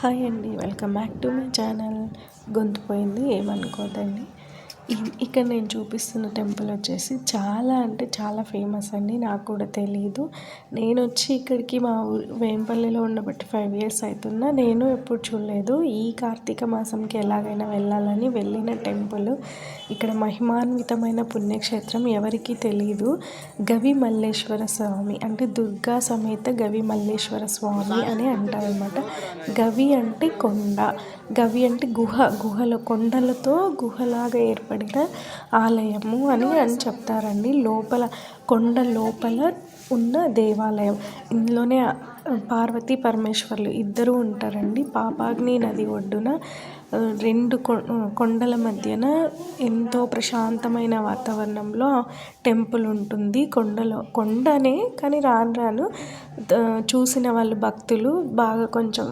Hi అండి welcome back to my channel. గొంతు పోయింది ఏమనుకోదండి ఇక్కడ నేను చూపిస్తున్న టెంపుల్ వచ్చేసి చాలా అంటే చాలా ఫేమస్ అండి నాకు కూడా తెలియదు నేను వచ్చి ఇక్కడికి మా వేంపల్లిలో ఉండబట్టి ఫైవ్ ఇయర్స్ అవుతున్నా నేను ఎప్పుడు చూడలేదు. ఈ కార్తీక మాసంకి ఎలాగైనా వెళ్ళాలని వెళ్ళిన టెంపుల్. ఇక్కడ మహిమాన్వితమైన పుణ్యక్షేత్రం ఎవరికీ తెలియదు గవి మల్లేశ్వర స్వామి అంటే దుర్గా సమేత గవి మల్లేశ్వర స్వామి అని అంటారనమాట గవి అంటే కొండ. గవి అంటే గుహ. గుహలో కొండలతో గుహలాగా పడిన ఆలయము అని అని చెప్తారండి. లోపల కొండ లోపల ఉన్న దేవాలయం. ఇందులోనే పార్వతీ పరమేశ్వర్లు ఇద్దరు ఉంటారండి. పాపాగ్ని నది ఒడ్డున రెండు కొ- కొండల మధ్యన ఎంతో ప్రశాంతమైన వాతావరణంలో టెంపుల్ ఉంటుంది. కొండలో కొండనే కానీ రాను రాను చూసిన వాళ్ళు భక్తులు బాగా కొంచెం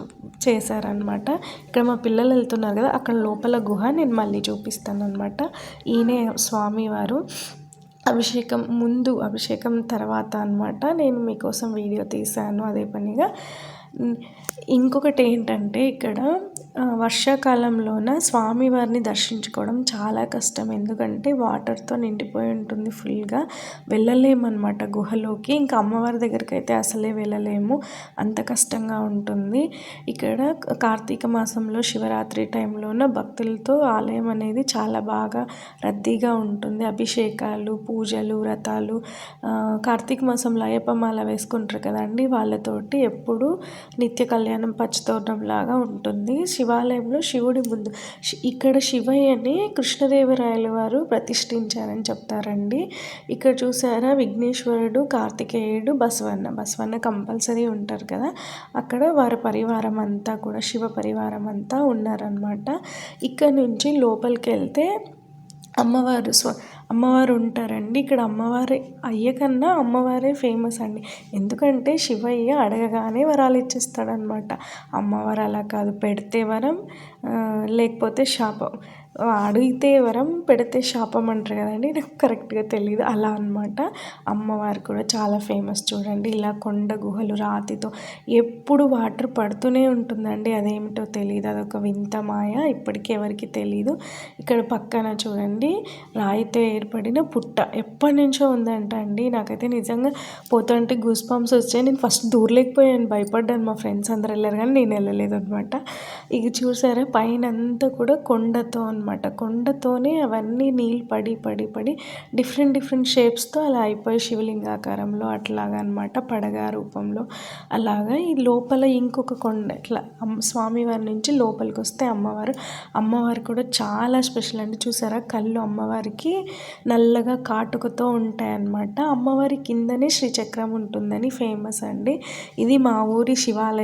చేశారనమాట ఇక్కడ మా పిల్లలు వెళ్తున్నారు కదా అక్కడ లోపల గుహ నేను మళ్ళీ చూపిస్తాను అనమాట ఈయనే స్వామివారు. అభిషేకం ముందు అభిషేకం తర్వాత అనమాట నేను మీకోసం వీడియో తీశాను అదే పనిగా. ఇంకొకటి ఏంటంటే ఇక్కడ వర్షాకాలంలోన స్వామివారిని దర్శించుకోవడం చాలా కష్టం. ఎందుకంటే వాటర్తో నిండిపోయి ఉంటుంది ఫుల్గా. వెళ్ళలేమన్నమాట గుహలోకి. ఇంకా అమ్మవారి దగ్గరికి అయితే అసలే వెళ్ళలేము. అంత కష్టంగా ఉంటుంది. ఇక్కడ కార్తీక మాసంలో శివరాత్రి టైంలోన భక్తులతో ఆలయం అనేది చాలా బాగా రద్దీగా ఉంటుంది. అభిషేకాలు పూజలు వ్రతాలు కార్తీక మాసంలో అయ్యప్ప మాల వేసుకుంటారు కదండి వాళ్ళతోటి ఎప్పుడు నిత్య కళ్యాణం పచ్చతోరణం లాగా ఉంటుంది. శివాలయంలో శివుడి ముందు ఇక్కడ శివయ్యని కృష్ణదేవరాయల వారు ప్రతిష్ఠించారని చెప్తారండి. ఇక్కడ చూసారా విఘ్నేశ్వరుడు కార్తికేయుడు బసవన్న. బసవన్న కంపల్సరీ ఉంటారు కదా. అక్కడ వారి పరివారం అంతా కూడా శివ పరివారం అంతా ఉన్నారనమాట ఇక్కడ నుంచి లోపలికి వెళ్తే అమ్మవారు స్వ అమ్మవారు ఉంటారండి ఇక్కడ అమ్మవారి అయ్య కన్నా అమ్మవారే ఫేమస్ అండి. ఎందుకంటే శివయ్య అడగగానే వరాలు ఇచ్చేస్తాడనమాట అమ్మవారు అలా కాదు పెడితే వరం లేకపోతే శాపం. అడిగితే వరం పెడితే శాపం అంటారు కదండి. నాకు కరెక్ట్గా తెలియదు అలా అనమాట అమ్మవారు కూడా చాలా ఫేమస్ చూడండి. ఇలా కొండ గుహలు రాతితో ఎప్పుడు వాటర్ పడుతూనే ఉంటుందండి. అదేమిటో తెలియదు అదొక వింత మాయ. ఇప్పటికీ ఎవరికి తెలియదు ఇక్కడ పక్కన చూడండి. రాయితో ఏర్పడిన పుట్ట ఎప్పటి నుంచో ఉందంట అండి. నాకైతే నిజంగా పోతుంటే గూస్ పంప్స్ వచ్చాయి. నేను ఫస్ట్ దూరలేకపోయాను. భయపడ్డాను. మా ఫ్రెండ్స్ అందరు వెళ్ళారు కానీ నేను వెళ్ళలేదు అనమాట ఇక చూసారా? పైన అంతా కూడా కొండతో అనమాట కొండతోనే అవన్నీ నీళ్ళు పడి పడి పడి డిఫరెంట్ డిఫరెంట్ షేప్స్తో అలా అయిపోయి శివలింగాకారంలో అట్లాగా అనమాట పడగా రూపంలో. అలాగా ఈ లోపల ఇంకొక కొండ ఇట్లా స్వామివారి నుంచి లోపలికి వస్తే అమ్మవారు. అమ్మవారు కూడా చాలా స్పెషల్ అండి. చూసారా? కళ్ళు అమ్మవారికి నల్లగా కాటుకతో ఉంటాయన్నమాట అమ్మవారి కిందనే శ్రీచక్రం ఉంటుందని ఫేమస్ అండి. ఇది మా ఊరి శివాలయం.